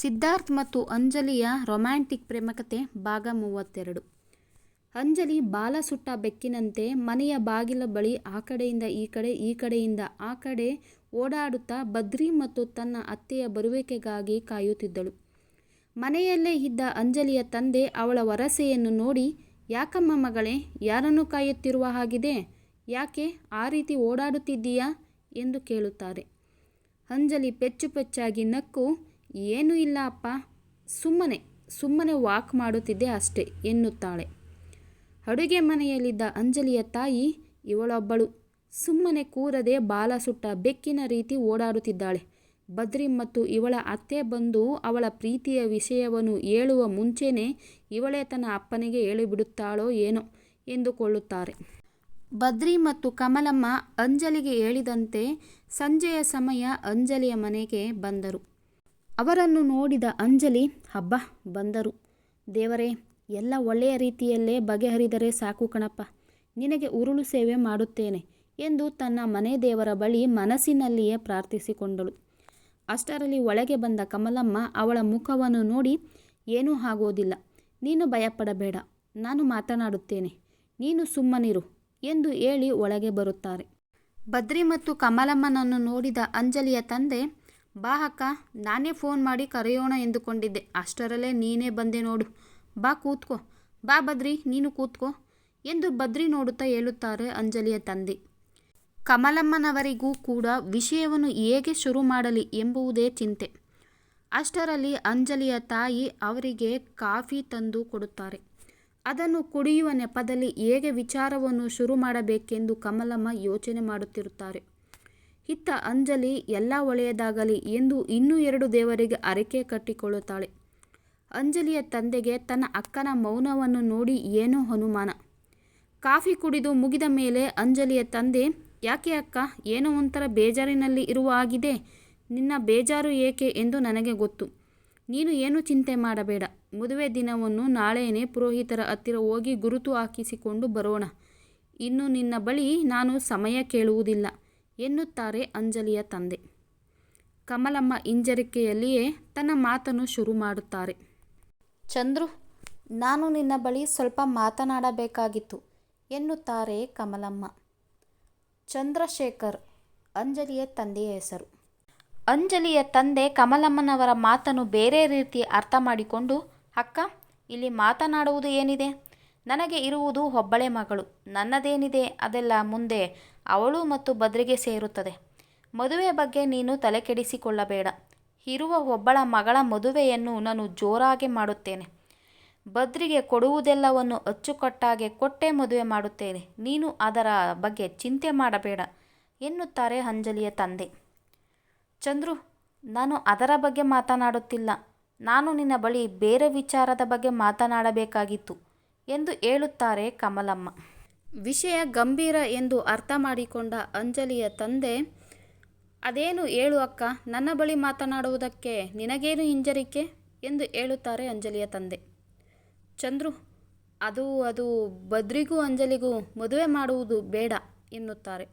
ಸಿದ್ಧಾರ್ಥ್ ಮತ್ತು ಅಂಜಲಿಯ ರೊಮ್ಯಾಂಟಿಕ್ ಪ್ರೇಮಕತೆ ಭಾಗ ಮೂವತ್ತೆರಡು. ಅಂಜಲಿ ಬಾಲ ಸುಟ್ಟ ಬೆಕ್ಕಿನಂತೆ ಮನೆಯ ಬಾಗಿಲ ಬಳಿ ಆ ಕಡೆಯಿಂದ ಈ ಕಡೆ, ಈ ಕಡೆಯಿಂದ ಆ ಕಡೆ ಓಡಾಡುತ್ತಾ ಬದ್ರಿ ಮತ್ತು ತನ್ನ ಅತ್ತೆಯ ಬರುವಿಕೆಗಾಗಿ ಕಾಯುತ್ತಿದ್ದಳು. ಮನೆಯಲ್ಲೇ ಇದ್ದ ಅಂಜಲಿಯ ತಂದೆ ಅವಳ ವರಸೆಯನ್ನು ನೋಡಿ, ಯಾಕಮ್ಮ ಮಗಳೇ, ಯಾರನ್ನು ಕಾಯುತ್ತಿರುವ ಹಾಗಿದೆ? ಯಾಕೆ ಆ ರೀತಿ ಓಡಾಡುತ್ತಿದ್ದೀಯಾ? ಎಂದು ಕೇಳುತ್ತಾರೆ. ಅಂಜಲಿ ಪೆಚ್ಚು ಪೆಚ್ಚಾಗಿ ನಕ್ಕು ಏನೂ ಇಲ್ಲ ಅಪ್ಪ. ಸುಮ್ಮನೆ ಸುಮ್ಮನೆ ವಾಕ್ ಮಾಡುತ್ತಿದ್ದೆ ಅಷ್ಟೇ ಎನ್ನುತ್ತಾಳೆ. ಅಡುಗೆ ಮನೆಯಲ್ಲಿದ್ದ ಅಂಜಲಿಯ ತಾಯಿ ಇವಳೊಬ್ಬಳು. ಸುಮ್ಮನೆ ಕೂರದೆ ಬಾಲ ಸುಟ್ಟ ಬೆಕ್ಕಿನ ರೀತಿ ಓಡಾಡುತ್ತಿದ್ದಾಳೆ. ಬದ್ರಿ ಮತ್ತು ಇವಳ ಅತ್ತೆ ಬಂದು ಅವಳ ಪ್ರೀತಿಯ ವಿಷಯವನ್ನು ಹೇಳುವ ಮುಂಚೆನೇ ಇವಳೇ ತನ್ನ ಅಪ್ಪನಿಗೆ ಹೇಳಿಬಿಡುತ್ತಾಳೋ ಏನೋ ಎಂದುಕೊಳ್ಳುತ್ತಾರೆ. ಬದ್ರಿ ಮತ್ತು ಕಮಲಮ್ಮ ಅಂಜಲಿಗೆ ಹೇಳಿದಂತೆ ಸಂಜೆಯ ಸಮಯ ಅಂಜಲಿಯ ಮನೆಗೆ ಬಂದರು. ಅವರನ್ನು ನೋಡಿದ ಅಂಜಲಿ, ಹಬ್ಬ, ಬಂದರು. ದೇವರೇ, ಎಲ್ಲ ಒಳ್ಳೆಯ ರೀತಿಯಲ್ಲೇ ಬಗೆಹರಿದರೆ ಸಾಕು ಕಣಪ್ಪ. ನಿನಗೆ ಉರುಳು ಸೇವೆ ಮಾಡುತ್ತೇನೆ ಎಂದು ತನ್ನ ಮನೆ ದೇವರ ಬಳಿ ಮನಸ್ಸಿನಲ್ಲಿಯೇ ಪ್ರಾರ್ಥಿಸಿಕೊಂಡಳು. ಅಷ್ಟರಲ್ಲಿ ಒಳಗೆ ಬಂದ ಕಮಲಮ್ಮ ಅವಳ ಮುಖವನ್ನು ನೋಡಿ, ಏನೂ ಆಗೋದಿಲ್ಲ. ನೀನು ಭಯಪಡಬೇಡ. ನಾನು ಮಾತನಾಡುತ್ತೇನೆ. ನೀನು ಸುಮ್ಮನಿರು ಎಂದು ಹೇಳಿ ಒಳಗೆ ಬರುತ್ತಾರೆ. ಬದ್ರಿ ಮತ್ತು ಕಮಲಮ್ಮನನ್ನು ನೋಡಿದ ಅಂಜಲಿಯ ತಂದೆ ಬಾ ಅಕ್ಕ, ನಾನೇ ಫೋನ್ ಮಾಡಿ ಕರೆಯೋಣ ಎಂದುಕೊಂಡಿದ್ದೆ. ಅಷ್ಟರಲ್ಲೇ ನೀನೇ ಬಂದೆ ನೋಡು. ಬಾ ಕೂತ್ಕೋ. ಬಾ ಬದ್ರಿ, ನೀನು ಕೂತ್ಕೋ ಎಂದು ಬದ್ರಿ ನೋಡುತ್ತಾ ಹೇಳುತ್ತಾರೆ ಅಂಜಲಿಯ ತಂದೆ. ಕಮಲಮ್ಮನವರಿಗೂ ಕೂಡ ವಿಷಯವನ್ನು ಹೇಗೆ ಶುರು ಮಾಡಲಿ ಎಂಬುವುದೇ ಚಿಂತೆ. ಅಷ್ಟರಲ್ಲಿ ಅಂಜಲಿಯ ತಾಯಿ ಅವರಿಗೆ ಕಾಫಿ ತಂದು ಕೊಡುತ್ತಾರೆ. ಅದನ್ನು ಕುಡಿಯುವ ನೆಪದಲ್ಲಿ ಹೇಗೆ ವಿಚಾರವನ್ನು ಶುರು ಮಾಡಬೇಕೆಂದು ಕಮಲಮ್ಮ ಯೋಚನೆ ಮಾಡುತ್ತಿರುತ್ತಾರೆ. ಇತ್ತ ಅಂಜಲಿ ಎಲ್ಲ ಒಳ್ಳೆಯದಾಗಲಿ ಎಂದು ಇನ್ನೂ ಎರಡು ದೇವರಿಗೆ ಅರಕೆ ಕಟ್ಟಿಕೊಳ್ಳುತ್ತಾಳೆ. ಅಂಜಲಿಯ ತಂದೆಗೆ ತನ್ನ ಅಕ್ಕನ ಮೌನವನ್ನು ನೋಡಿ ಏನೋ ಅನುಮಾನ. ಕಾಫಿ ಕುಡಿದು ಮುಗಿದ ಮೇಲೆ ಅಂಜಲಿಯ ತಂದೆ, ಯಾಕೆ ಅಕ್ಕ, ಏನೋ ಒಂಥರ ಬೇಜಾರಿನಲ್ಲಿ ಇರುವ ಆಗಿದೆ ನಿನ್ನ ಬೇಜಾರು ಏಕೆ ಎಂದು ನನಗೆ ಗೊತ್ತು. ನೀನು ಏನು ಚಿಂತೆ ಮಾಡಬೇಡ. ಮದುವೆ ದಿನವನ್ನು ನಾಳೆಯೇ ಪುರೋಹಿತರ ಹತ್ತಿರ ಹೋಗಿ ಗುರುತು ಹಾಕಿಸಿಕೊಂಡು ಬರೋಣ. ಇನ್ನು ನಿನ್ನ ಬಳಿ ನಾನು ಸಮಯ ಕೇಳುವುದಿಲ್ಲ. ಎನ್ನುತ್ತಾರೆ ಅಂಜಲಿಯ ತಂದೆ. ಕಮಲಮ್ಮ ಹಿಂಜರಿಕೆಯಲ್ಲಿಯೇ ತನ್ನ ಮಾತನ್ನು ಶುರು ಮಾಡುತ್ತಾರೆ. ಚಂದ್ರು ನಾನು ನಿನ್ನ ಬಳಿ ಸ್ವಲ್ಪ ಮಾತನಾಡಬೇಕಾಗಿತ್ತು ಎನ್ನುತ್ತಾರೆ ಕಮಲಮ್ಮ. ಚಂದ್ರಶೇಖರ್ ಅಂಜಲಿಯ ತಂದೆಯ ಹೆಸರು. ಅಂಜಲಿಯ ತಂದೆ ಕಮಲಮ್ಮನವರ ಮಾತನ್ನು ಬೇರೆ ರೀತಿ ಅರ್ಥ ಮಾಡಿಕೊಂಡು ಅಕ್ಕ ಇಲ್ಲಿ ಮಾತನಾಡುವುದು ಏನಿದೆ? ನನಗೆ ಇರುವುದು ಒಬ್ಬಳೆ ಮಗಳು ನನ್ನದೇನಿದೆ ಅದೆಲ್ಲ ಮುಂದೆ ಅವಳು ಮತ್ತು ಬದ್ರಿಗೆ ಸೇರುತ್ತದೆ. ಮದುವೆ ಬಗ್ಗೆ ನೀನು ತಲೆಕೆಡಿಸಿಕೊಳ್ಳಬೇಡ. ಇರುವ ಒಬ್ಬಳ ಮಗಳ ಮದುವೆಯನ್ನು ನಾನು ಜೋರಾಗಿ ಮಾಡುತ್ತೇನೆ. ಬದ್ರಿಗೆ ಕೊಡುವುದೆಲ್ಲವನ್ನು ಅಚ್ಚುಕಟ್ಟಾಗಿ ಕೊಟ್ಟೇ ಮದುವೆ ಮಾಡುತ್ತೇನೆ. ನೀನು ಅದರ ಬಗ್ಗೆ ಚಿಂತೆ ಮಾಡಬೇಡ, ಎನ್ನುತ್ತಾರೆ ಅಂಜಲಿಯ ತಂದೆ. ಚಂದ್ರು, ನಾನು ಅದರ ಬಗ್ಗೆ ಮಾತನಾಡುತ್ತಿಲ್ಲ. ನಾನು ನಿನ್ನ ಬಳಿ ಬೇರೆ ವಿಚಾರದ ಬಗ್ಗೆ ಮಾತನಾಡಬೇಕಾಗಿತ್ತು, ಎಂದು ಹೇಳುತ್ತಾರೆ ಕಮಲಮ್ಮ. ವಿಷಯ ಗಂಭೀರ ಎಂದು ಅರ್ಥ ಮಾಡಿಕೊಂಡ ಅಂಜಲಿಯ ತಂದೆ, ಅದೇನು ಹೇಳು ಅಕ್ಕ, ನನ್ನ ಬಳಿ ಮಾತನಾಡುವುದಕ್ಕೆ ನಿನಗೇನು ಹಿಂಜರಿಕೆ? ಎಂದು ಹೇಳುತ್ತಾರೆ ಅಂಜಲಿಯ ತಂದೆ. ಚಂದ್ರು, ಅದು ಅದು ಬದ್ರಿಗೂ ಅಂಜಲಿಗೂ ಮದುವೆ ಮಾಡುವುದು ಬೇಡ, ಎನ್ನುತ್ತಾರೆ.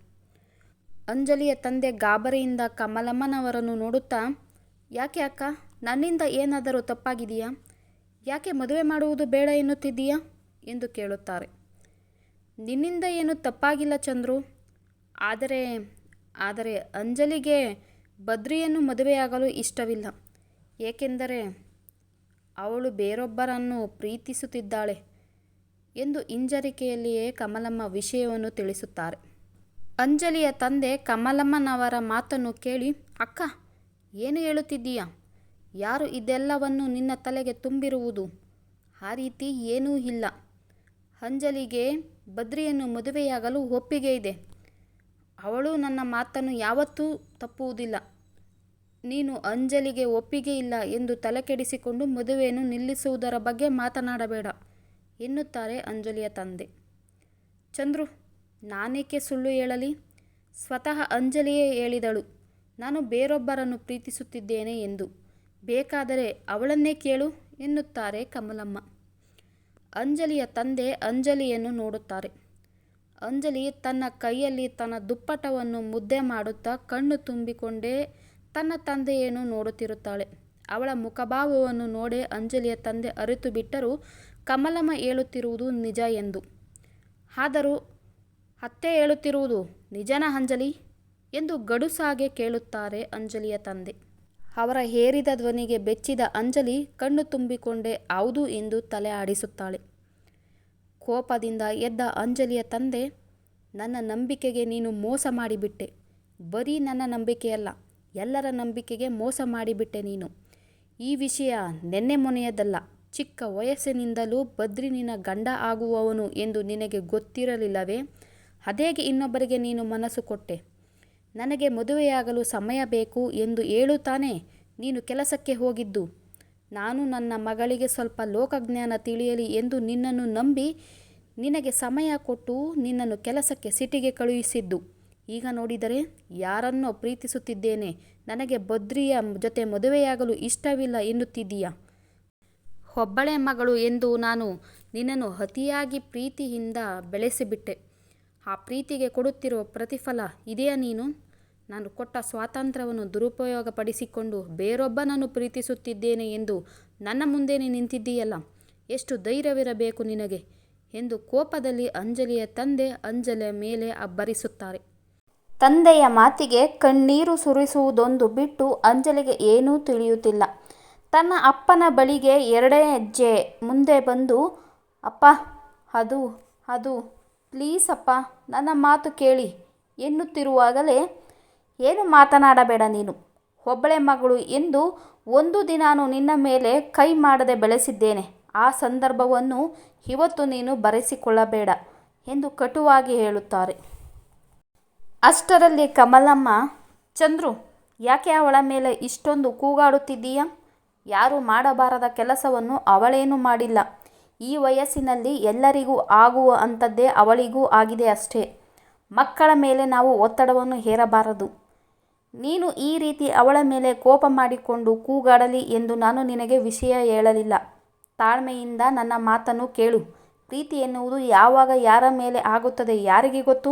ಅಂಜಲಿಯ ತಂದೆ ಗಾಬರಿಯಿಂದ ಕಮಲಮ್ಮನವರನ್ನು ನೋಡುತ್ತಾ, ಯಾಕೆ ಅಕ್ಕ, ನನ್ನಿಂದ ಏನಾದರೂ ತಪ್ಪಾಗಿದೆಯಾ? ಯಾಕೆ ಮದುವೆ ಮಾಡುವುದು ಬೇಡ ಎನ್ನುತ್ತಿದ್ದೀಯಾ? ಎಂದು ಕೇಳುತ್ತಾರೆ. ನಿನ್ನಿಂದ ಏನು ತಪ್ಪಾಗಿಲ್ಲ ಚಂದ್ರು. ಆದರೆ ಆದರೆ ಅಂಜಲಿಗೆ ಬದ್ರಿಯನ್ನು ಮದುವೆಯಾಗಲು ಇಷ್ಟವಿಲ್ಲ. ಏಕೆಂದರೆ, ಅವಳು ಬೇರೊಬ್ಬರನ್ನು ಪ್ರೀತಿಸುತ್ತಿದ್ದಾಳೆ ಎಂದು ಹಿಂಜರಿಕೆಯಲ್ಲಿಯೇ ಕಮಲಮ್ಮ ವಿಷಯವನ್ನು ತಿಳಿಸುತ್ತಾರೆ. ಅಂಜಲಿಯ ತಂದೆ ಕಮಲಮ್ಮನವರ ಮಾತನ್ನು ಕೇಳಿ, ಅಕ್ಕ, ಏನು ಹೇಳುತ್ತಿದ್ದೀಯ? ಯಾರು ಇದೆಲ್ಲವನ್ನು ನಿನ್ನ ತಲೆಗೆ ತುಂಬಿರುವುದು? ಆ ರೀತಿ ಏನೂ ಇಲ್ಲ. ಅಂಜಲಿಗೆ ಬದ್ರಿಯನ್ನು ಮದುವೆಯಾಗಲು ಒಪ್ಪಿಗೆ ಇದೆ. ಅವಳು ನನ್ನ ಮಾತನ್ನು ಯಾವತ್ತೂ ತಪ್ಪುವುದಿಲ್ಲ. ನೀನು ಅಂಜಲಿಗೆ ಒಪ್ಪಿಗೆ ಇಲ್ಲ ಎಂದು ತಲೆಕೆಡಿಸಿಕೊಂಡು ಮದುವೆಯನ್ನು ನಿಲ್ಲಿಸುವುದರ ಬಗ್ಗೆ ಮಾತನಾಡಬೇಡ, ಎನ್ನುತ್ತಾರೆ ಅಂಜಲಿಯ ತಂದೆ. ಚಂದ್ರು, ನಾನೇಕೆ ಸುಳ್ಳು ಹೇಳಲಿ? ಸ್ವತಃ ಅಂಜಲಿಯೇ ಹೇಳಿದಳು. ನಾನು ಬೇರೊಬ್ಬರನ್ನು ಪ್ರೀತಿಸುತ್ತಿದ್ದೇನೆ ಎಂದು. ಬೇಕಾದರೆ ಅವಳನ್ನೇ ಕೇಳು, ಎನ್ನುತ್ತಾರೆ ಕಮಲಮ್ಮ. ಅಂಜಲಿಯ ತಂದೆ ಅಂಜಲಿಯನ್ನು ನೋಡುತ್ತಾರೆ ಅಂಜಲಿ ತನ್ನ ಕೈಯಲ್ಲಿ ತನ್ನ ದುಪ್ಪಟವನ್ನು ಮುದ್ದೆ ಮಾಡುತ್ತಾ ಕಣ್ಣು ತುಂಬಿಕೊಂಡೇ ತನ್ನ ತಂದೆಯನ್ನು ನೋಡುತ್ತಿರುತ್ತಾಳೆ ಅವಳ ಮುಖಭಾವವನ್ನು ನೋಡಿ ಅಂಜಲಿಯ ತಂದೆ ಅರಿತು ಬಿಟ್ಟರು ಕಮಲಮ್ಮ ಹೇಳುತ್ತಿರುವುದು ನಿಜ ಎಂದು. ಆದರೂ ಅತ್ತೆ ಹೇಳುತ್ತಿರುವುದು ನಿಜನ ಅಂಜಲಿ? ಎಂದು ಗಡುಸಾಗೆ ಕೇಳುತ್ತಾರೆ ಅಂಜಲಿಯ ತಂದೆ. ಅವರ ಹೇರಿದ ಧ್ವನಿಗೆ ಬೆಚ್ಚಿದ ಅಂಜಲಿ ಕಣ್ಣು ತುಂಬಿಕೊಂಡೇ ಹೌದು ಎಂದು ತಲೆ ಆಡಿಸುತ್ತಾಳೆ. ಕೋಪದಿಂದ ಎದ್ದ ಅಂಜಲಿಯ ತಂದೆ, ನನ್ನ ನಂಬಿಕೆಗೆ ನೀನು ಮೋಸ ಮಾಡಿಬಿಟ್ಟೆ. ಬರೀ ನನ್ನ ನಂಬಿಕೆಯಲ್ಲ, ಎಲ್ಲರ ನಂಬಿಕೆಗೆ ಮೋಸ ಮಾಡಿಬಿಟ್ಟೆ ನೀನು. ಈ ವಿಷಯ ನೆನ್ನೆ ಮೊನೆಯದಲ್ಲ ಚಿಕ್ಕ ವಯಸ್ಸಿನಿಂದಲೂ ಬದ್ರಿ ನಿನ್ನ ಗಂಡ ಆಗುವವನು ಎಂದು ನಿನಗೆ ಗೊತ್ತಿರಲಿಲ್ಲವೇ? ಅದೇಗೆ ಇನ್ನೊಬ್ಬರಿಗೆ ನೀನು ಮನಸ್ಸು ಕೊಟ್ಟೆ? ನನಗೆ ಮದುವೆಯಾಗಲು ಸಮಯ ಬೇಕು ಎಂದು ಹೇಳುತ್ತಾನೆ ತಾನೇ ನೀನು ಕೆಲಸಕ್ಕೆ ಹೋಗಿದ್ದು. ನಾನು ನನ್ನ ಮಗಳಿಗೆ ಸ್ವಲ್ಪ ಲೋಕಜ್ಞಾನ ತಿಳಿಯಲಿ ಎಂದು ನಿನ್ನನ್ನು ನಂಬಿ ನಿನಗೆ ಸಮಯ ಕೊಟ್ಟು ನಿನ್ನನ್ನು ಕೆಲಸಕ್ಕೆ ಸಿಟಿಗೆ ಕಳುಹಿಸಿದ್ದು. ಈಗ ನೋಡಿದರೆ ಯಾರನ್ನೋ ಪ್ರೀತಿಸುತ್ತಿದ್ದೇನೆ, ನನಗೆ ಬದ್ರಿಯ ಜೊತೆ ಮದುವೆಯಾಗಲು ಇಷ್ಟವಿಲ್ಲ ಎನ್ನುತ್ತಿದ್ದೀಯ. ಒಬ್ಬಳೆ ಮಗಳು ಎಂದು ನಾನು ನಿನ್ನನ್ನು ಅತಿಯಾಗಿ ಪ್ರೀತಿಯಿಂದ ಬೆಳೆಸಿಬಿಟ್ಟೆ. ಆ ಪ್ರೀತಿಗೆ ಕೊಡುತ್ತಿರುವ ಪ್ರತಿಫಲ ಇದೆಯಾ ನೀನು? ನಾನು ಕೊಟ್ಟ ಸ್ವಾತಂತ್ರ್ಯವನ್ನು ದುರುಪಯೋಗಪಡಿಸಿಕೊಂಡು ಬೇರೊಬ್ಬನನ್ನು ಪ್ರೀತಿಸುತ್ತಿದ್ದೇನೆ ಎಂದು ನನ್ನ ಮುಂದೆಯೇ ನಿಂತಿದ್ದೀಯಲ್ಲ, ಎಷ್ಟು ಧೈರ್ಯವಿರಬೇಕು ನಿನಗೆ ಎಂದು ಕೋಪದಲ್ಲಿ ಅಂಜಲಿಯ ತಂದೆ ಅಂಜಲಿಯ ಮೇಲೆ ಅಬ್ಬರಿಸುತ್ತಾರೆ. ತಂದೆಯ ಮಾತಿಗೆ ಕಣ್ಣೀರು ಸುರಿಸುವುದೊಂದು ಬಿಟ್ಟು ಅಂಜಲಿಗೆ ಏನೂ ತಿಳಿಯುತ್ತಿಲ್ಲ. ತನ್ನ ಅಪ್ಪನ ಬಳಿಗೆ ಎರಡೇ ಹೆಜ್ಜೆ ಮುಂದೆ ಬಂದು, ಅಪ್ಪ ಅದು ಅದು ಪ್ಲೀಸ್ ಅಪ್ಪ ನನ್ನ ಮಾತು ಕೇಳಿ ಎನ್ನುತ್ತಿರುವಾಗಲೇ ಏನು ಮಾತನಾಡಬೇಡ ನೀನು. ಒಬ್ಬಳೆ ಮಗಳು ಎಂದು ಒಂದು ದಿನಾನು ನಿನ್ನ ಮೇಲೆ ಕೈ ಮಾಡದೆ ಬೆಳೆಸಿದ್ದೇನೆ. ಆ ಸಂದರ್ಭವನ್ನು ಇವತ್ತು ನೀನು ಬರೆಸಿಕೊಳ್ಳಬೇಡ ಎಂದು ಕಟುವಾಗಿ ಹೇಳುತ್ತಾರೆ. ಅಷ್ಟರಲ್ಲಿ ಕಮಲಮ್ಮ, ಚಂದ್ರು, ಯಾಕೆ ಅವಳ ಮೇಲೆ ಇಷ್ಟೊಂದು ಕೂಗಾಡುತ್ತಿದ್ದೀಯ? ಯಾರು ಮಾಡಬಾರದ ಕೆಲಸವನ್ನು ಅವಳೇನು ಮಾಡಿಲ್ಲ. ಈ ವಯಸ್ಸಿನಲ್ಲಿ ಎಲ್ಲರಿಗೂ ಆಗುವ ಅಂಥದ್ದೇ ಅವಳಿಗೂ ಆಗಿದೆ ಅಷ್ಟೇ ಮಕ್ಕಳ ಮೇಲೆ ನಾವು ಒತ್ತಡವನ್ನು ಹೇರಬಾರದು. ನೀನು ಈ ರೀತಿ ಅವಳ ಮೇಲೆ ಕೋಪ ಮಾಡಿಕೊಂಡು ಕೂಗಾಡಲಿ ಎಂದು ನಾನು ನಿನಗೆ ವಿಷಯ ಹೇಳಲಿಲ್ಲ. ತಾಳ್ಮೆಯಿಂದ ನನ್ನ ಮಾತನ್ನು ಕೇಳು. ಪ್ರೀತಿ ಎನ್ನುವುದು ಯಾವಾಗ ಯಾರ ಮೇಲೆ ಆಗುತ್ತದೆ ಯಾರಿಗೆ ಗೊತ್ತು?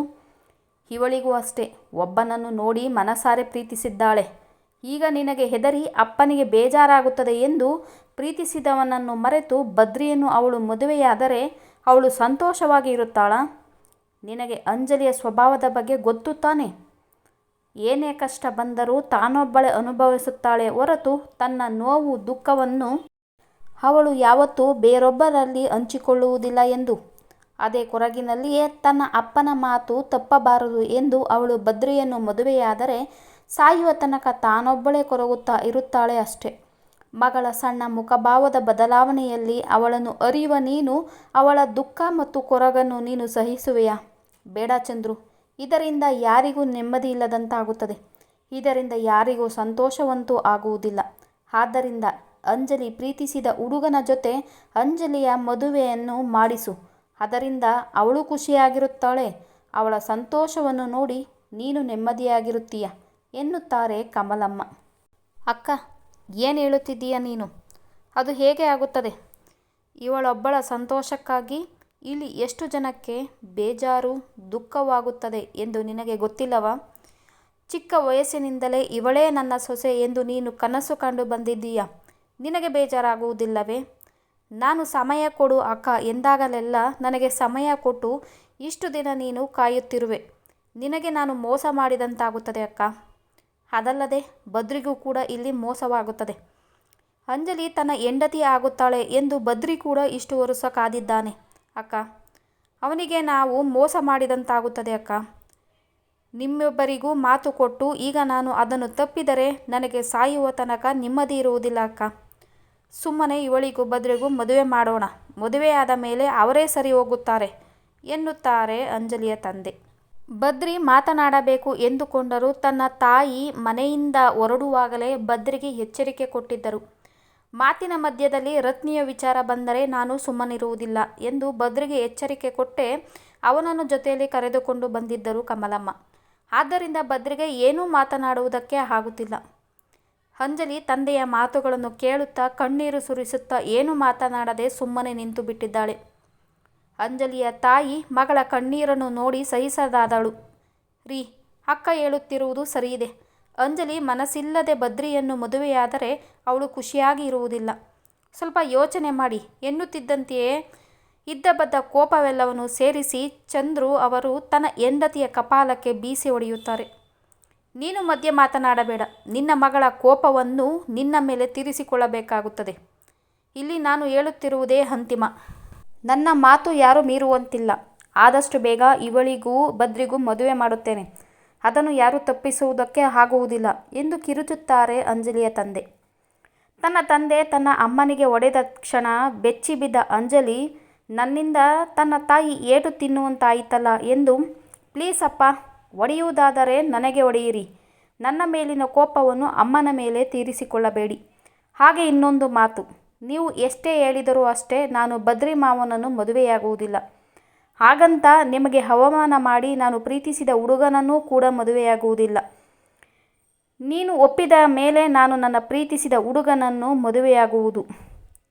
ಇವಳಿಗೂ ಅಷ್ಟೇ ಒಬ್ಬನನ್ನು ನೋಡಿ ಮನಸಾರೆ ಪ್ರೀತಿಸಿದ್ದಾಳೆ. ಈಗ ನಿನಗೆ ಹೆದರಿ ಅಪ್ಪನಿಗೆ ಬೇಜಾರಾಗುತ್ತದೆ ಎಂದು ಪ್ರೀತಿಸಿದವನನ್ನು ಮರೆತು ಬದ್ರಿಯನ್ನು ಅವಳು ಮದುವೆಯಾದರೆ ಅವಳು ಸಂತೋಷವಾಗಿ ಇರುತ್ತಾಳಾ? ನಿನಗೆ ಅಂಜಲಿಯ ಸ್ವಭಾವದ ಬಗ್ಗೆ ಗೊತ್ತು ತಾನೆ ಏನೇ ಕಷ್ಟ ಬಂದರೂ ತಾನೊಬ್ಬಳೆ ಅನುಭವಿಸುತ್ತಾಳೆ ಹೊರತು ತನ್ನ ನೋವು ದುಃಖವನ್ನು ಅವಳು ಯಾವತ್ತೂ ಬೇರೊಬ್ಬರಲ್ಲಿ ಹಂಚಿಕೊಳ್ಳುವುದಿಲ್ಲ ಎಂದು. ಅದೇ ಕೊರಗಿನಲ್ಲಿಯೇ ತನ್ನ ಅಪ್ಪನ ಮಾತು ತಪ್ಪಬಾರದು ಎಂದು ಅವಳು ಬದ್ರಿಯನ್ನು ಮದುವೆಯಾದರೆ ಸಾಯುವ ತನಕ ತಾನೊಬ್ಬಳೇ ಕೊರಗುತ್ತಾ ಇರುತ್ತಾಳೆ ಅಷ್ಟೆ. ಮಗಳ ಸಣ್ಣ ಮುಖಭಾವದ ಬದಲಾವಣೆಯಲ್ಲಿ ಅವಳನ್ನು ಅರಿಯುವ ನೀನು ಅವಳ ದುಃಖ ಮತ್ತು ಕೊರಗನ್ನು ನೀನು ಸಹಿಸುವೆಯಾ? ಬೇಡ ಚಂದ್ರು. ಇದರಿಂದ ಯಾರಿಗೂ ನೆಮ್ಮದಿ ಇಲ್ಲದಂತಾಗುತ್ತದೆ. ಇದರಿಂದ ಯಾರಿಗೂ ಸಂತೋಷವಂತೂ ಆಗುವುದಿಲ್ಲ. ಆದ್ದರಿಂದ ಅಂಜಲಿ ಪ್ರೀತಿಸಿದ ಹುಡುಗನ ಜೊತೆ ಅಂಜಲಿಯ ಮದುವೆಯನ್ನು ಮಾಡಿಸು. ಅದರಿಂದ ಅವಳು ಖುಷಿಯಾಗಿರುತ್ತಾಳೆ. ಅವಳ ಸಂತೋಷವನ್ನು ನೋಡಿ ನೀನು ನೆಮ್ಮದಿಯಾಗಿರುತ್ತೀಯ ಎನ್ನುತ್ತಾರೆ ಕಮಲಮ್ಮ. ಅಕ್ಕ ಏನು ಹೇಳುತ್ತಿದ್ದೀಯ ನೀನು? ಅದು ಹೇಗೆ ಆಗುತ್ತದೆ? ಇವಳೊಬ್ಬಳ ಸಂತೋಷಕ್ಕಾಗಿ ಇಲ್ಲಿ ಎಷ್ಟು ಜನಕ್ಕೆ ಬೇಜಾರು, ದುಃಖವಾಗುತ್ತದೆ ಎಂದು ನಿನಗೆ ಗೊತ್ತಿಲ್ಲವ ಚಿಕ್ಕ ವಯಸ್ಸಿನಿಂದಲೇ ಇವಳೇ ನನ್ನ ಸೊಸೆ ಎಂದು ನೀನು ಕನಸು ಕಂಡು ಬಂದಿದ್ದೀಯ. ನಿನಗೆ ಬೇಜಾರಾಗುವುದಿಲ್ಲವೇ? ನಾನು ಸಮಯ ಕೊಡು ಅಕ್ಕ ಎಂದಾಗಲೆಲ್ಲ ನನಗೆ ಸಮಯ ಕೊಟ್ಟು ಇಷ್ಟು ದಿನ ನೀನು ಕಾಯುತ್ತಿರುವೆ. ನಿನಗೆ ನಾನು ಮೋಸ ಮಾಡಿದಂತಾಗುತ್ತದೆ ಅಕ್ಕಾ. ಅದಲ್ಲದೆ ಬದ್ರಿಗೂ ಕೂಡ ಇಲ್ಲಿ ಮೋಸವಾಗುತ್ತದೆ. ಅಂಜಲಿ ತನ್ನ ಹೆಂಡತಿ ಆಗುತ್ತಾಳೆ ಎಂದು ಬದ್ರಿ ಕೂಡ ಇಷ್ಟು ವರ್ಷ ಕಾದಿದ್ದಾನೆ ಅಕ್ಕ, ಅವನಿಗೆ ನಾವು ಮೋಸ ಮಾಡಿದಂತಾಗುತ್ತದೆ ಅಕ್ಕ ನಿಮ್ಮಿಬ್ಬರಿಗೂ ಮಾತು ಕೊಟ್ಟು ಈಗ ನಾನು ಅದನ್ನು ತಪ್ಪಿದರೆ ನನಗೆ ಸಾಯುವ ತನಕ ನೆಮ್ಮದಿ ಇರುವುದಿಲ್ಲ ಅಕ್ಕ ಸುಮ್ಮನೆ ಇವಳಿಗೂ ಬದ್ರಿಗೂ ಮದುವೆ ಮಾಡೋಣ. ಮದುವೆಯಾದ ಮೇಲೆ ಅವರೇ ಸರಿ ಹೋಗುತ್ತಾರೆ ಎನ್ನುತ್ತಾರೆ ಅಂಜಲಿಯ ತಂದೆ. ಬದ್ರಿ ಮಾತನಾಡಬೇಕು ಎಂದುಕೊಂಡರೂ ತನ್ನ ತಾಯಿ ಮನೆಯಿಂದ ಹೊರಡುವಾಗಲೇ ಬದ್ರಿಗೆ ಎಚ್ಚರಿಕೆ ಕೊಟ್ಟಿದ್ದರು. ಮಾತಿನ ಮಧ್ಯದಲ್ಲಿ ರತ್ನಿಯ ವಿಚಾರ ಬಂದರೆ ನಾನು ಸುಮ್ಮನಿರುವುದಿಲ್ಲ ಎಂದು ಬದ್ರಿಗೆ ಎಚ್ಚರಿಕೆ ಕೊಟ್ಟೆ ಅವನನ್ನು ಜೊತೆಯಲ್ಲಿ ಕರೆದುಕೊಂಡು ಬಂದಿದ್ದರು ಕಮಲಮ್ಮ. ಆದ್ದರಿಂದ ಬದ್ರಿಗೆ ಏನೂ ಮಾತನಾಡುವುದಕ್ಕೆ ಆಗುತ್ತಿಲ್ಲ. ಅಂಜಲಿ ತಂದೆಯ ಮಾತುಗಳನ್ನು ಕೇಳುತ್ತಾ ಕಣ್ಣೀರು ಸುರಿಸುತ್ತಾ ಏನೂ ಮಾತನಾಡದೆ ಸುಮ್ಮನೆ ನಿಂತು ಬಿಟ್ಟಿದ್ದಾಳೆ. ಅಂಜಲಿಯ ತಾಯಿ ಮಗಳ ಕಣ್ಣೀರನ್ನು ನೋಡಿ ಸಹಿಸದಾದಳು. ರೀ, ಅಕ್ಕ ಹೇಳುತ್ತಿರುವುದು ಸರಿಯಿದೆ. ಅಂಜಲಿ ಮನಸ್ಸಿಲ್ಲದೆ ಬದ್ರಿಯನ್ನು ಮದುವೆಯಾದರೆ ಅವಳು ಖುಷಿಯಾಗಿ ಇರುವುದಿಲ್ಲ. ಸ್ವಲ್ಪ ಯೋಚನೆ ಮಾಡಿ. ಎನ್ನುತ್ತಿದ್ದಂತೆಯೇ ಇದ್ದ ಬದ್ದ ಕೋಪವೆಲ್ಲವನ್ನು ಸೇರಿಸಿ ಚಂದ್ರು ಅವರು ತನ್ನ ಹೆಂಡತಿಯ ಕಪಾಲಕ್ಕೆ ಬೀಸಿ ಹೊಡೆಯುತ್ತಾರೆ. ನೀನು ಮಧ್ಯೆ ಮಾತನಾಡಬೇಡ. ನಿನ್ನ ಮಗಳ ಕೋಪವನ್ನು ನಿನ್ನ ಮೇಲೆ ತೀರಿಸಿಕೊಳ್ಳಬೇಕಾಗುತ್ತದೆ. ಇಲ್ಲಿ ನಾನು ಹೇಳುತ್ತಿರುವುದೇ ಅಂತಿಮ. ನನ್ನ ಮಾತು ಯಾರೂ ಮೀರುವಂತಿಲ್ಲ. ಆದಷ್ಟು ಬೇಗ ಇವಳಿಗೂ ಬದ್ರಿಗೂ ಮದುವೆ ಮಾಡುತ್ತೇನೆ. ಅದನ್ನು ಯಾರೂ ತಪ್ಪಿಸುವುದಕ್ಕೆ ಆಗುವುದಿಲ್ಲ ಎಂದು ಕಿರುಚುತ್ತಾರೆ ಅಂಜಲಿಯ ತಂದೆ. ತನ್ನ ತಂದೆ ತನ್ನ ಅಮ್ಮನಿಗೆ ಒಡೆದ ಕ್ಷಣ ಬೆಚ್ಚಿ ಬಿದ್ದ ಅಂಜಲಿ, ನನ್ನಿಂದ ತನ್ನ ತಾಯಿ ಏಟು ತಿನ್ನುವಂತಾಯಿತಲ್ಲ ಎಂದು, ಪ್ಲೀಸ್ ಅಪ್ಪ, ಒಡೆಯುವುದಾದರೆ ನನಗೆ ಒಡೆಯಿರಿ. ನನ್ನ ಮೇಲಿನ ಕೋಪವನ್ನು ಅಮ್ಮನ ಮೇಲೆ ತೀರಿಸಿಕೊಳ್ಳಬೇಡಿ. ಹಾಗೆ ಇನ್ನೊಂದು ಮಾತು. ನೀವು ಎಷ್ಟೇ ಹೇಳಿದರೂ ಅಷ್ಟೇ ನಾನು ಬದ್ರಿ ಮಾವನನ್ನು ಮದುವೆಯಾಗುವುದಿಲ್ಲ. ಹಾಗಂತ ನಿಮಗೆ ಹವಮಾನ ಮಾಡಿ ನಾನು ಪ್ರೀತಿಸಿದ ಹುಡುಗನನ್ನೂ ಕೂಡ ಮದುವೆಯಾಗುವುದಿಲ್ಲ. ನೀನು ಒಪ್ಪಿದ ಮೇಲೆ ನಾನು ನನ್ನ ಪ್ರೀತಿಸಿದ ಹುಡುಗನನ್ನು ಮದುವೆಯಾಗುವುದು.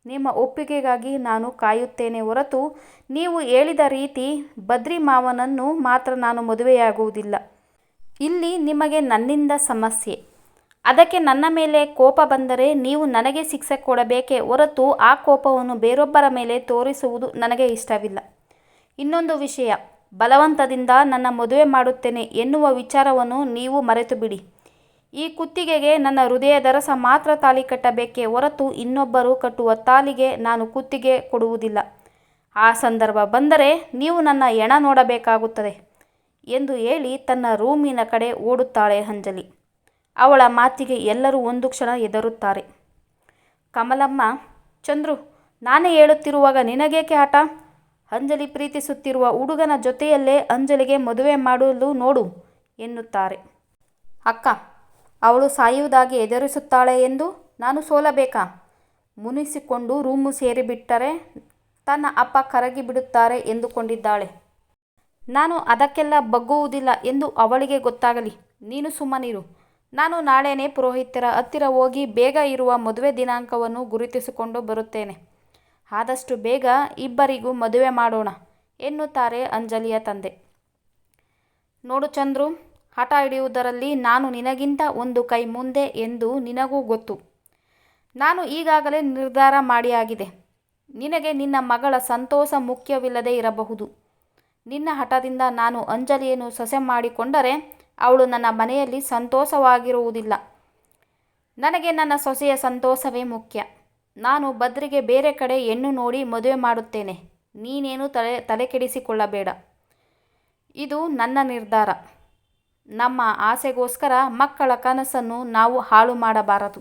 ನಿಮ್ಮ ಒಪ್ಪಿಗೆಗಾಗಿ ನಾನು ಕಾಯುತ್ತೇನೆ ಹೊರತು ನೀವು ಹೇಳಿದ ರೀತಿ ಬದ್ರಿ ಮಾವನನ್ನು ಮಾತ್ರ ನಾನು ಮದುವೆಯಾಗುವುದಿಲ್ಲ. ಇಲ್ಲಿ ನಿಮಗೆ ನನ್ನಿಂದ ಸಮಸ್ಯೆ. ಅದಕ್ಕೆ ನನ್ನ ಮೇಲೆ ಕೋಪ ಬಂದರೆ ನೀವು ನನಗೆ ಶಿಕ್ಷೆ ಕೊಡಬೇಕೇ ಹೊರತು ಆ ಕೋಪವನ್ನು ಬೇರೊಬ್ಬರ ಮೇಲೆ ತೋರಿಸುವುದು ನನಗೆ ಇಷ್ಟವಿಲ್ಲ. ಇನ್ನೊಂದು ವಿಷಯ, ಬಲವಂತದಿಂದ ನನ್ನ ಮದುವೆ ಮಾಡುತ್ತೇನೆ ಎನ್ನುವ ವಿಚಾರವನ್ನು ನೀವು ಮರೆತು ಬಿಡಿ ಈ ಕುತ್ತಿಗೆಗೆ ನನ್ನ ಹೃದಯದರಸ ಮಾತ್ರ ತಾಳಿ ಕಟ್ಟಬೇಕೇ ಹೊರತು ಇನ್ನೊಬ್ಬರು ಕಟ್ಟುವ ತಾಲಿಗೆ ನಾನು ಕುತ್ತಿಗೆ ಕೊಡುವುದಿಲ್ಲ. ಆ ಸಂದರ್ಭ ಬಂದರೆ ನೀವು ನನ್ನ ಎಣ ನೋಡಬೇಕಾಗುತ್ತದೆ ಎಂದು ಹೇಳಿ ತನ್ನ ರೂಮಿನ ಕಡೆ ಓಡುತ್ತಾಳೆ ಅಂಜಲಿ. ಅವಳ ಮಾತಿಗೆ ಎಲ್ಲರೂ ಒಂದು ಕ್ಷಣ ಎದರುತ್ತಾರೆ ಕಮಲಮ್ಮ, ಚಂದ್ರು, ನಾನೇ ಹೇಳುತ್ತಿರುವಾಗ ನಿನಗೇಕೆ ಆಟ ಅಂಜಲಿ ಪ್ರೀತಿಸುತ್ತಿರುವ ಹುಡುಗನ ಜೊತೆಯಲ್ಲೇ ಅಂಜಲಿಗೆ ಮದುವೆ ಮಾಡಲು ನೋಡು ಎನ್ನುತ್ತಾರೆ. ಅಕ್ಕ, ಅವಳು ಸಾಯುವುದಾಗಿ ಎದುರಿಸುತ್ತಾಳೆ ಎಂದು ನಾನು ಸೋಲಬೇಕಾ? ಮುನಿಸಿಕೊಂಡು ರೂಮು ಸೇರಿಬಿಟ್ಟರೆ ತನ್ನ ಅಪ್ಪ ಕರಗಿ ಬಿಡುತ್ತಾರೆ ಎಂದುಕೊಂಡಿದ್ದಾಳೆ. ನಾನು ಅದಕ್ಕೆಲ್ಲ ಬಗ್ಗುವುದಿಲ್ಲ ಎಂದು ಅವಳಿಗೆ ಗೊತ್ತಾಗಲಿ. ನೀನು ಸುಮ್ಮನಿರು. ನಾನು ನಾಳೆನೇ ಪುರೋಹಿತರ ಹತ್ತಿರ ಹೋಗಿ ಬೇಗ ಇರುವ ಮದುವೆ ದಿನಾಂಕವನ್ನು ಗುರುತಿಸಿಕೊಂಡು ಬರುತ್ತೇನೆ. ಆದಷ್ಟು ಬೇಗ ಇಬ್ಬರಿಗೂ ಮದುವೆ ಮಾಡೋಣ, ಎನ್ನುತ್ತಾರೆ ಅಂಜಲಿಯ ತಂದೆ. ನೋಡು ಚಂದ್ರು, ಹಠ ಹಿಡಿಯುವುದರಲ್ಲಿ ನಾನು ನಿನಗಿಂತ ಒಂದು ಕೈ ಮುಂದೆ ಎಂದು ನಿನಗೂ ಗೊತ್ತು. ನಾನು ಈಗಾಗಲೇ ನಿರ್ಧಾರ ಮಾಡಿ ಆಗಿದೆ ನಿನಗೆ ನಿನ್ನ ಮಗಳ ಸಂತೋಷ ಮುಖ್ಯವಿಲ್ಲದೆ ಇರಬಹುದು. ನಿನ್ನ ಹಠದಿಂದ ನಾನು ಅಂಜಲಿಯನ್ನು ಸೊಸೆ ಮಾಡಿಕೊಂಡರೆ ಅವಳು ನನ್ನ ಮನೆಯಲ್ಲಿ ಸಂತೋಷವಾಗಿರುವುದಿಲ್ಲ. ನನಗೆ ನನ್ನ ಸೊಸೆಯ ಸಂತೋಷವೇ ಮುಖ್ಯ. ನಾನು ಬದ್ರಿಗೆ ಬೇರೆ ಕಡೆ ಹೆಣ್ಣು ನೋಡಿ ಮದುವೆ ಮಾಡುತ್ತೇನೆ. ನೀನೇನು ತಲೆ ತಲೆ ಕೆಡಿಸಿಕೊಳ್ಳಬೇಡ ಇದು ನನ್ನ ನಿರ್ಧಾರ. ನಮ್ಮ ಆಸೆಗೋಸ್ಕರ ಮಕ್ಕಳ ಕನಸನ್ನು ನಾವು ಹಾಳು ಮಾಡಬಾರದು.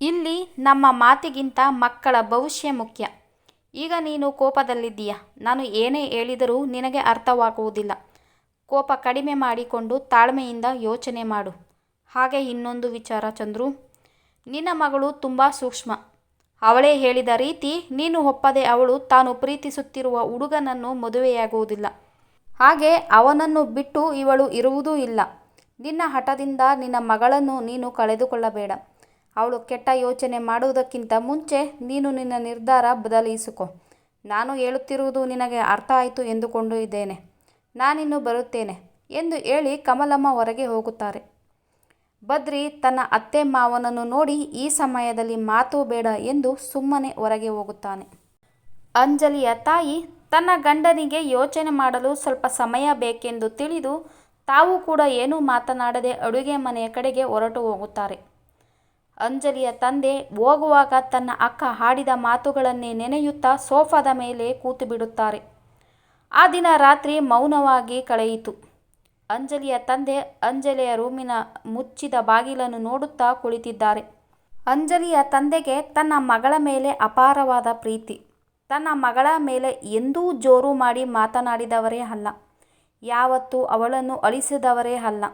ಇಲ್ಲಿ ನಮ್ಮ ಮಾತಿಗಿಂತ ಮಕ್ಕಳ ಭವಿಷ್ಯ ಮುಖ್ಯ. ಈಗ ನೀನು ಕೋಪದಲ್ಲಿದ್ದೀಯ? ನಾನು ಏನೇ ಹೇಳಿದರೂ ನಿನಗೆ ಅರ್ಥವಾಗುವುದಿಲ್ಲ. ಕೋಪ ಕಡಿಮೆ ಮಾಡಿಕೊಂಡು ತಾಳ್ಮೆಯಿಂದ ಯೋಚನೆ ಮಾಡು. ಹಾಗೆ ಇನ್ನೊಂದು ವಿಚಾರ, ಚಂದ್ರು. ನಿನ್ನ ಮಗಳು ತುಂಬ ಸೂಕ್ಷ್ಮ. ಅವಳೇ ಹೇಳಿದ ರೀತಿ ನೀನು ಒಪ್ಪದೆ ಅವಳು ತಾನು ಪ್ರೀತಿಸುತ್ತಿರುವ ಹುಡುಗನನ್ನು ಮದುವೆಯಾಗುವುದಿಲ್ಲ. ಹಾಗೆ ಅವನನ್ನು ಬಿಟ್ಟು ಇವಳು ಇರುವುದೂ ಇಲ್ಲ. ನಿನ್ನ ಹಠದಿಂದ ನಿನ್ನ ಮಗಳನ್ನು ನೀನು ಕಳೆದುಕೊಳ್ಳಬೇಡ. ಅವಳು ಕೆಟ್ಟ ಯೋಚನೆ ಮಾಡುವುದಕ್ಕಿಂತ ಮುಂಚೆ ನೀನು ನಿನ್ನ ನಿರ್ಧಾರ ಬದಲಿಸಿಕೊ. ನಾನು ಹೇಳುತ್ತಿರುವುದು ನಿನಗೆ ಅರ್ಥ ಆಯಿತು ಎಂದುಕೊಂಡು ಇದ್ದೇನೆ. ನಾನಿನ್ನು ಬರುತ್ತೇನೆ ಎಂದು ಹೇಳಿ ಕಮಲಮ್ಮ ಹೊರಗೆ ಹೋಗುತ್ತಾರೆ. ಬದ್ರಿ ತನ್ನ ಅತ್ತೆ ಮಾವನನ್ನು ನೋಡಿ ಈ ಸಮಯದಲ್ಲಿ ಮಾತು ಬೇಡ ಎಂದು ಸುಮ್ಮನೆ ಹೊರಗೆ ಹೋಗುತ್ತಾನೆ. ಅಂಜಲಿಯ ತಾಯಿ ತನ್ನ ಗಂಡನಿಗೆ ಯೋಚನೆ ಮಾಡಲು ಸ್ವಲ್ಪ ಸಮಯ ಬೇಕೆಂದು ತಿಳಿದು ತಾವು ಕೂಡ ಏನೂ ಮಾತನಾಡದೆ ಅಡುಗೆ ಮನೆಯ ಕಡೆಗೆ ಹೊರಟು ಹೋಗುತ್ತಾರೆ. ಅಂಜಲಿಯ ತಂದೆ ಹೋಗುವಾಗ ತನ್ನ ಅಕ್ಕ ಹಾಡಿದ ಮಾತುಗಳನ್ನೇ ನೆನೆಯುತ್ತಾ ಸೋಫಾದ ಮೇಲೆ ಕೂತು ಬಿಡುತ್ತಾರೆ. ಆ ದಿನ ರಾತ್ರಿ ಮೌನವಾಗಿ ಕಳೆಯಿತು. ಅಂಜಲಿಯ ತಂದೆ ಅಂಜಲಿಯ ರೂಮಿನ ಮುಚ್ಚಿದ ಬಾಗಿಲನ್ನು ನೋಡುತ್ತಾ ಕುಳಿತಿದ್ದಾರೆ. ಅಂಜಲಿಯ ತಂದೆಗೆ ತನ್ನ ಮಗಳ ಮೇಲೆ ಅಪಾರವಾದ ಪ್ರೀತಿ. ತನ್ನ ಮಗಳ ಮೇಲೆ ಎಂದೂ ಜೋರು ಮಾಡಿ ಮಾತನಾಡಿದವರೇ ಅಲ್ಲ. ಯಾವತ್ತೂ ಅವಳನ್ನು ಅಳಿಸಿದವರೇ ಅಲ್ಲ.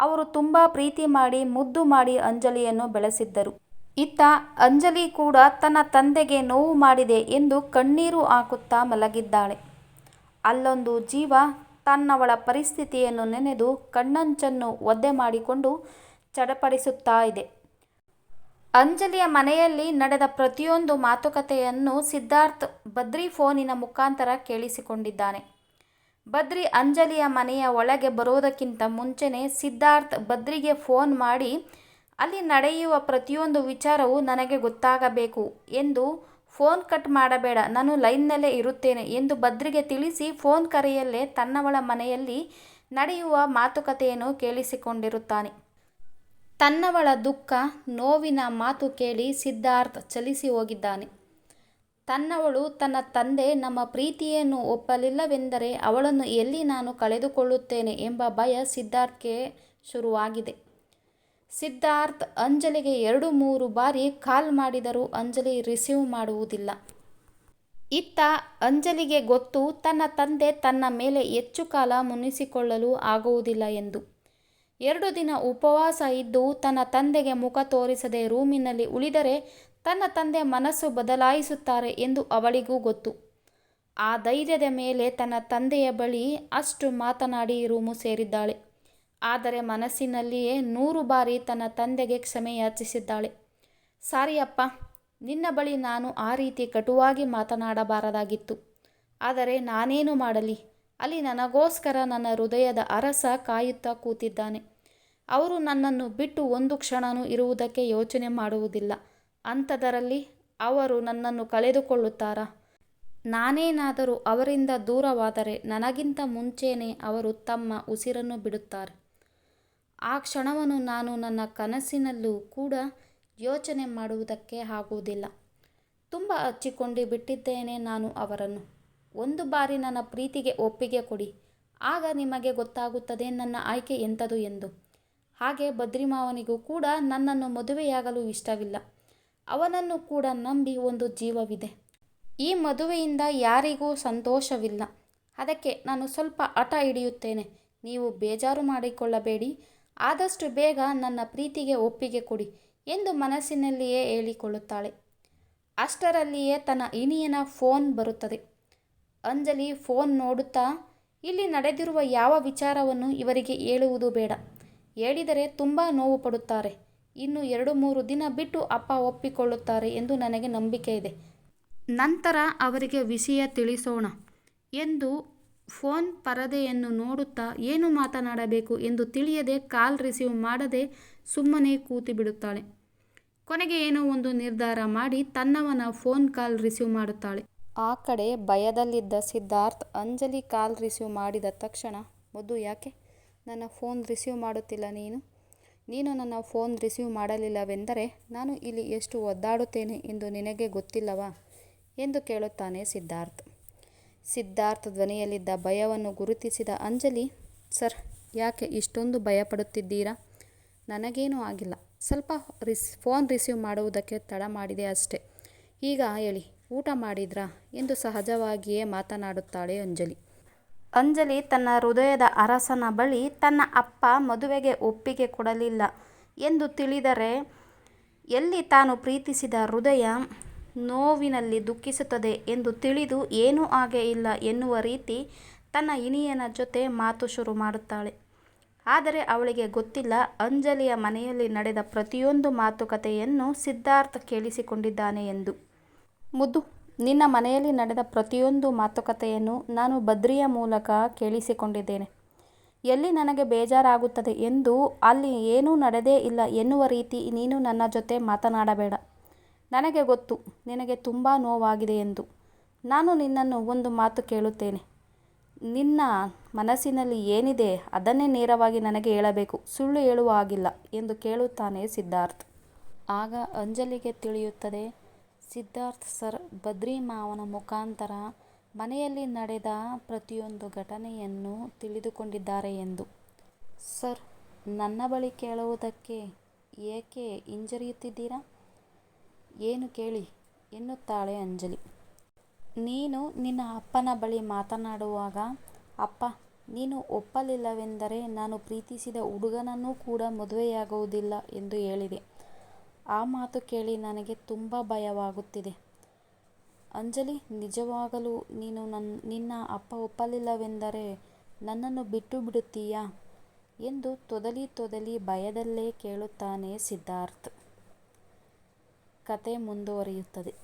ಅವರು ತುಂಬ ಪ್ರೀತಿ ಮಾಡಿ ಮುದ್ದು ಮಾಡಿ ಅಂಜಲಿಯನ್ನು ಬೆಳೆಸಿದ್ದರು. ಇತ್ತ ಅಂಜಲಿ ಕೂಡ ತನ್ನ ತಂದೆಗೆ ನೋವು ಮಾಡಿದೆ ಎಂದು ಕಣ್ಣೀರು ಹಾಕುತ್ತಾ ಮಲಗಿದ್ದಾಳೆ. ಅಲ್ಲೊಂದು ಜೀವ ತನ್ನವಳ ಪರಿಸ್ಥಿತಿಯನ್ನು ನೆನೆದು ಕಣ್ಣಂಚನ್ನು ಒದ್ದೆ ಮಾಡಿಕೊಂಡು ಚಡಪಡಿಸುತ್ತಾ ಇದೆ. ಅಂಜಲಿಯ ಮನೆಯಲ್ಲಿ ನಡೆದ ಪ್ರತಿಯೊಂದು ಮಾತುಕತೆಯನ್ನು ಸಿದ್ಧಾರ್ಥ್ ಬದ್ರಿ ಫೋನಿನ ಮುಖಾಂತರ ಕೇಳಿಸಿಕೊಂಡಿದ್ದಾನೆ. ಬದ್ರಿ ಅಂಜಲಿಯ ಮನೆಯ ಒಳಗೆ ಬರೋದಕ್ಕಿಂತ ಮುಂಚೆನೇ ಸಿದ್ಧಾರ್ಥ್ ಬದ್ರಿಗೆ ಫೋನ್ ಮಾಡಿ, ಅಲ್ಲಿ ನಡೆಯುವ ಪ್ರತಿಯೊಂದು ವಿಚಾರವೂ ನನಗೆ ಗೊತ್ತಾಗಬೇಕು ಎಂದು ಫೋನ್ ಕಟ್ ಮಾಡಬೇಡ, ನಾನು ಲೈನ್ನಲ್ಲೇ ಇರುತ್ತೇನೆ ಎಂದು ಭದ್ರಿಗೆ ತಿಳಿಸಿ ಫೋನ್ ಕರೆಯಲ್ಲೇ ತನ್ನವಳ ಮನೆಯಲ್ಲಿ ನಡೆಯುವ ಮಾತುಕತೆಯನ್ನು ಕೇಳಿಸಿಕೊಂಡಿರುತ್ತಾನೆ. ತನ್ನವಳ ದುಃಖ, ನೋವಿನ ಮಾತು ಕೇಳಿ ಸಿದ್ಧಾರ್ಥ್ ಚಲಿಸಿ ಹೋಗಿದ್ದಾನೆ. ತನ್ನವಳು ತನ್ನ ತಂದೆ ನಮ್ಮ ಪ್ರೀತಿಯನ್ನು ಒಪ್ಪಲಿಲ್ಲವೆಂದರೆ ಅವಳನ್ನು ಎಲ್ಲಿ ನಾನು ಕಳೆದುಕೊಳ್ಳುತ್ತೇನೆ ಎಂಬ ಭಯ ಸಿದ್ಧಾರ್ಥ್ಗೆ ಶುರುವಾಗಿದೆ. ಸಿದ್ಧಾರ್ಥ್ ಅಂಜಲಿಗೆ ಎರಡು ಮೂರು ಬಾರಿ ಕಾಲ್ ಮಾಡಿದರೂ ಅಂಜಲಿ ರಿಸೀವ್ ಮಾಡುವುದಿಲ್ಲ. ಇತ್ತ ಅಂಜಲಿಗೆ ಗೊತ್ತು ತನ್ನ ತಂದೆ ತನ್ನ ಮೇಲೆ ಹೆಚ್ಚು ಕಾಲ ಮುನಿಸಿಕೊಳ್ಳಲು ಆಗುವುದಿಲ್ಲ ಎಂದು. ಎರಡು ದಿನ ಉಪವಾಸ ಇದ್ದು ತನ್ನ ತಂದೆಗೆ ಮುಖ ತೋರಿಸದೆ ರೂಮಿನಲ್ಲಿ ಉಳಿದರೆ ತನ್ನ ತಂದೆ ಮನಸ್ಸು ಬದಲಾಯಿಸುತ್ತಾರೆ ಎಂದು ಅವಳಿಗೂ ಗೊತ್ತು. ಆ ಧೈರ್ಯದ ಮೇಲೆ ತನ್ನ ತಂದೆಯ ಬಳಿ ಅಷ್ಟು ಮಾತನಾಡಿ ರೂಮು ಸೇರಿದ್ದಾಳೆ. ಆದರೆ ಮನಸ್ಸಿನಲ್ಲಿಯೇ ನೂರು ಬಾರಿ ತನ್ನ ತಂದೆಗೆ ಕ್ಷಮೆ ಯಾಚಿಸಿದ್ದಾಳೆ. ಸಾರಿ ಅಪ್ಪ ನಿನ್ನ ಬಳಿ ನಾನು ಆ ರೀತಿ ಕಟುವಾಗಿ ಮಾತನಾಡಬಾರದಾಗಿತ್ತು. ಆದರೆ ನಾನೇನು ಮಾಡಲಿ? ಅಲ್ಲಿ ನನಗೋಸ್ಕರ ನನ್ನ ಹೃದಯದ ಅರಸ ಕಾಯುತ್ತಾ ಕೂತಿದ್ದಾನೆ. ಅವರು ನನ್ನನ್ನು ಬಿಟ್ಟು ಒಂದು ಕ್ಷಣನೂ ಇರುವುದಕ್ಕೆ ಯೋಚನೆ ಮಾಡುವುದಿಲ್ಲ. ಅಂಥದರಲ್ಲಿ ಅವರು ನನ್ನನ್ನು ಕಳೆದುಕೊಳ್ಳುತ್ತಾರಾ? ನಾನೇನಾದರೂ ಅವರಿಂದ ದೂರವಾದರೆ ನನಗಿಂತ ಮುಂಚೆಯೇ ಅವರು ತಮ್ಮ ಉಸಿರನ್ನು ಬಿಡುತ್ತಾರೆ. ಆ ಕ್ಷಣವನ್ನು ನಾನು ನನ್ನ ಕನಸಿನಲ್ಲೂ ಕೂಡ ಯೋಚನೆ ಮಾಡುವುದಕ್ಕೆ ಆಗುವುದಿಲ್ಲ. ತುಂಬ ಹಚ್ಚಿಕೊಂಡು ಬಿಟ್ಟಿದ್ದೇನೆ ನಾನು ಅವರನ್ನು. ಒಂದು ಬಾರಿ ನನ್ನ ಪ್ರೀತಿಗೆ ಒಪ್ಪಿಗೆ ಕೊಡಿ. ಆಗ ನಿಮಗೆ ಗೊತ್ತಾಗುತ್ತದೆ ನನ್ನ ಆಯ್ಕೆ ಎಂಥದು ಎಂದು. ಹಾಗೆ ಬದ್ರಿಮಾವನಿಗೂ ಕೂಡ ನನ್ನನ್ನು ಮದುವೆಯಾಗಲು ಇಷ್ಟವಿಲ್ಲ. ಅವನನ್ನು ಕೂಡ ನಂಬಿ ಒಂದು ಜೀವವಿದೆ. ಈ ಮದುವೆಯಿಂದ ಯಾರಿಗೂ ಸಂತೋಷವಿಲ್ಲ. ಅದಕ್ಕೆ ನಾನು ಸ್ವಲ್ಪ ಹಠ ಹಿಡಿಯುತ್ತೇನೆ. ನೀವು ಬೇಜಾರು ಮಾಡಿಕೊಳ್ಳಬೇಡಿ. ಆದಷ್ಟು ಬೇಗ ನನ್ನ ಪ್ರೀತಿಗೆ ಒಪ್ಪಿಗೆ ಕೊಡಿ ಎಂದು ಮನಸ್ಸಿನಲ್ಲಿಯೇ ಹೇಳಿಕೊಳ್ಳುತ್ತಾಳೆ. ಅಷ್ಟರಲ್ಲಿಯೇ ತನ್ನ ಇನಿಯನ ಫೋನ್ ಬರುತ್ತದೆ. ಅಂಜಲಿ ಫೋನ್ ನೋಡುತ್ತಾ, ಇಲ್ಲಿ ನಡೆದಿರುವ ಯಾವ ವಿಚಾರವನ್ನು ಇವರಿಗೆ ಹೇಳುವುದು ಬೇಡ. ಹೇಳಿದರೆ ತುಂಬ ನೋವು ಪಡುತ್ತಾರೆ. ಇನ್ನು ಎರಡು ಮೂರು ದಿನ ಬಿಟ್ಟು ಅಪ್ಪ ಒಪ್ಪಿಕೊಳ್ಳುತ್ತಾರೆ ಎಂದು ನನಗೆ ನಂಬಿಕೆ ಇದೆ ನಂತರ ಅವರಿಗೆ ವಿಷಯ ತಿಳಿಸೋಣ ಎಂದು ಫೋನ್ ಪರದೆಯನ್ನು ನೋಡುತ್ತಾ ಏನು ಮಾತನಾಡಬೇಕು ಎಂದು ತಿಳಿಯದೆ ಕಾಲ್ ರಿಸೀವ್ ಮಾಡದೆ ಸುಮ್ಮನೆ ಕೂತಿಬಿಡುತ್ತಾಳೆ. ಕೊನೆಗೆ ಏನೋ ಒಂದು ನಿರ್ಧಾರ ಮಾಡಿ ತನ್ನವನ ಫೋನ್ ಕಾಲ್ ರಿಸೀವ್ ಮಾಡುತ್ತಾಳೆ. ಆ ಕಡೆ ಭಯದಲ್ಲಿದ್ದ ಸಿದ್ಧಾರ್ಥ್, ಅಂಜಲಿ ಕಾಲ್ ರಿಸೀವ್ ಮಾಡಿದ ತಕ್ಷಣ ಮುದ್ದು ಯಾಕೆ? ನನ್ನ ಫೋನ್ ರಿಸೀವ್ ಮಾಡುತ್ತಿಲ್ಲ ನೀನು? ನೀನು ನನ್ನ ಫೋನ್ ರಿಸೀವ್ ಮಾಡಲಿಲ್ಲವೆಂದರೆ ನಾನು ಇಲ್ಲಿ ಎಷ್ಟು ಒದ್ದಾಡುತ್ತೇನೆ ಎಂದು ನಿನಗೆ ಗೊತ್ತಿಲ್ಲವಾ? ಎಂದು ಕೇಳುತ್ತಾನೆ ಸಿದ್ಧಾರ್ಥ್. ಸಿದ್ಧಾರ್ಥ್ ಧ್ವನಿಯಲ್ಲಿದ್ದ ಭಯವನ್ನು ಗುರುತಿಸಿದ ಅಂಜಲಿ, ಸರ್, ಯಾಕೆ ಇಷ್ಟೊಂದು ಭಯಪಡುತ್ತಿದ್ದೀರಾ? ನನಗೇನೂ ಆಗಿಲ್ಲ. ಸ್ವಲ್ಪ ರಿಸ್, ಫೋನ್ ರಿಸೀವ್ ಮಾಡುವುದಕ್ಕೆ ತಡ ಮಾಡಿದೆ ಅಷ್ಟೆ. ಈಗ ಹೇಳಿ, ಊಟ ಮಾಡಿದ್ರಾ? ಎಂದು ಸಹಜವಾಗಿಯೇ ಮಾತನಾಡುತ್ತಾಳೆ ಅಂಜಲಿ. ಅಂಜಲಿ ತನ್ನ ಹೃದಯದ ಅರಸನ ಬಳಿ ತನ್ನ ಅಪ್ಪ ಮದುವೆಗೆ ಒಪ್ಪಿಗೆ ಕೊಡಲಿಲ್ಲ ಎಂದು ತಿಳಿದರೆ, ಎಲ್ಲಿ ತಾನು ಪ್ರೀತಿಸಿದ ಹೃದಯ ನೋವಿನಲ್ಲಿ ದುಃಖಿಸುತ್ತದೆ ಎಂದು ತಿಳಿದು ಏನೂ ಹಾಗೆ ಇಲ್ಲ ಎನ್ನುವ ರೀತಿ ತನ್ನ ಇನಿಯನ ಜೊತೆ ಮಾತು ಶುರು ಮಾಡುತ್ತಾಳೆ. ಆದರೆ ಅವಳಿಗೆ ಗೊತ್ತಿಲ್ಲ, ಅಂಜಲಿಯ ಮನೆಯಲ್ಲಿ ನಡೆದ ಪ್ರತಿಯೊಂದು ಮಾತುಕತೆಯನ್ನು ಸಿದ್ಧಾರ್ಥ ಕೇಳಿಸಿಕೊಂಡಿದ್ದಾನೆ ಎಂದು. ಮುದ್ದು, ನಿನ್ನ ಮನೆಯಲ್ಲಿ ನಡೆದ ಪ್ರತಿಯೊಂದು ಮಾತುಕತೆಯನ್ನು ನಾನು ಬದ್ರಿಯ ಮೂಲಕ ಕೇಳಿಸಿಕೊಂಡಿದ್ದೇನೆ. ಎಲ್ಲಿ ನನಗೆ ಬೇಜಾರಾಗುತ್ತದೆ ಎಂದು ಅಲ್ಲಿ ಏನೂ ನಡೆದೇ ಇಲ್ಲ ಎನ್ನುವ ರೀತಿ ನೀನು ನನ್ನ ಜೊತೆ ಮಾತನಾಡಬೇಡ. ನನಗೆ ಗೊತ್ತು, ನಿನಗೆ ತುಂಬ ನೋವಾಗಿದೆ ಎಂದು. ನಾನು ನಿನ್ನನ್ನು ಒಂದು ಮಾತು ಕೇಳುತ್ತೇನೆ. ನಿನ್ನ ಮನಸ್ಸಿನಲ್ಲಿ ಏನಿದೆ ಅದನ್ನೇ ನೇರವಾಗಿ ನನಗೆ ಹೇಳಬೇಕು, ಸುಳ್ಳು ಹೇಳುವ ಹಾಗಿಲ್ಲ ಎಂದು ಕೇಳುತ್ತಾನೆ ಸಿದ್ಧಾರ್ಥ್. ಆಗ ಅಂಜಲಿಗೆ ತಿಳಿಯುತ್ತದೆ, ಸಿದ್ಧಾರ್ಥ್ ಸರ್ ಬದ್ರಿ ಮಾವನ ಮುಖಾಂತರ ಮನೆಯಲ್ಲಿ ನಡೆದ ಪ್ರತಿಯೊಂದು ಘಟನೆಯನ್ನು ತಿಳಿದುಕೊಂಡಿದ್ದಾರೆ ಎಂದು. ಸರ್, ನನ್ನ ಬಳಿ ಕೇಳುವುದಕ್ಕೆ ಏಕೆ ಹಿಂಜರಿಯುತ್ತಿದ್ದೀರಾ? ಏನು ಕೇಳಿ? ಎನ್ನುತ್ತಾಳೆ ಅಂಜಲಿ. ನೀನು ನಿನ್ನ ಅಪ್ಪನ ಬಳಿ ಮಾತನಾಡುವಾಗ, ಅಪ್ಪ, ನೀನು ಒಪ್ಪಲಿಲ್ಲವೆಂದರೆ ನಾನು ಪ್ರೀತಿಸಿದ ಹುಡುಗನನ್ನೂ ಕೂಡ ಮದುವೆಯಾಗುವುದಿಲ್ಲ ಎಂದು ಹೇಳಿದೆ. ಆ ಮಾತು ಕೇಳಿ ನನಗೆ ತುಂಬ ಭಯವಾಗುತ್ತಿದೆ. ಅಂಜಲಿ, ನಿಜವಾಗಲೂ ನೀನು ನನ್ನ ಅಪ್ಪ ಒಪ್ಪಲಿಲ್ಲವೆಂದರೆ ನನ್ನನ್ನು ಬಿಟ್ಟು ಬಿಡುತ್ತೀಯಾ? ಎಂದು ತೊದಲಿ ತೊದಲಿ ಭಯದಲ್ಲೇ ಕೇಳುತ್ತಾನೆ ಸಿದ್ಧಾರ್ಥ್. ಕತೆ ಮುಂದುವರಿಯುತ್ತದೆ.